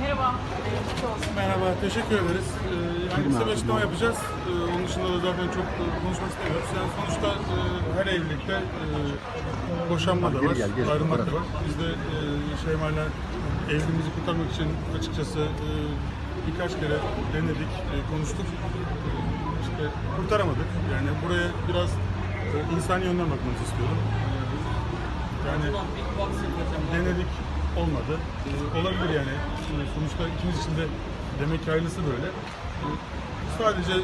Merhaba. Merhaba, teşekkür ederiz. Ee, yani kısa bir açıklama yapacağız. Ee, onun dışında da zaten çok e, konuşmak istemiyoruz. Yani sonuçta e, her evlilikte e, boşanma da var, ayrılmak da var. Biz de e, Şeyma'yla evliliğimizi kurtarmak için açıkçası e, birkaç kere denedik, e, konuştuk. E, işte kurtaramadık. Yani buraya biraz e, insani yönden bakmanızı istiyorum. E, yani denedik olmadı. Olabilir yani. Sonuçta ikimiz için de demek ki hayırlısı böyle. Sadece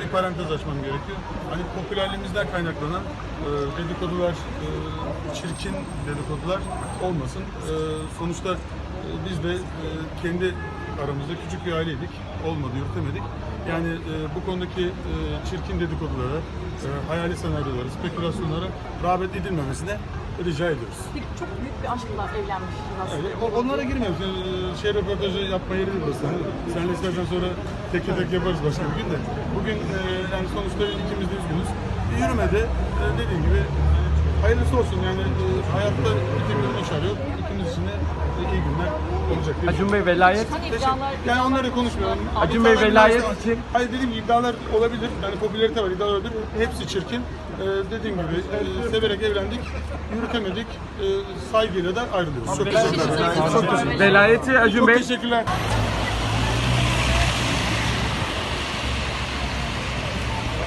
bir parantez açmam gerekiyor. Hani popülerliğimizden kaynaklanan e, dedikodular, e, çirkin dedikodular olmasın. E, sonuçta e, biz de e, kendi aramızda küçük bir aileydik. Olmadı, yürütemedik. Yani e, bu konudaki e, çirkin dedikodulara, e, hayali senaryolara, spekülasyonlara rağbet edilmemesine rica ediyoruz. Çok büyük bir aşkla evlenmişsiniz aslında. O- onlara girmiyoruz. Yani, e, şey röportajı yapma yeri değil burası. Hani Senle istersen sonra tek tek yaparız başka bir gün de. Bugün e, yani sonuçta ikimiz de üzgünüz. Bir yürümedi. E, dediğim gibi e, hayırlısı olsun. Yani e, hayatta başarı yok. İkimiz için de e, iyi günler olacak. diye Acun Bey velayet Hani Teşekkür-. Yani onları konuşmuyorum. Acun Bey İddialar velayet biraz- için- Hayır dediğim gibi iddialar olabilir. Yani popülarite var, iddialar olabilir. Hepsi çirkin. Ee, dediğim gibi e, severek evlendik, yürütemedik. E, saygıyla da ayrılıyoruz. Çok teşekkürler. Çok teşekkürler. velayeti Acun Çok Bey teşekkürler.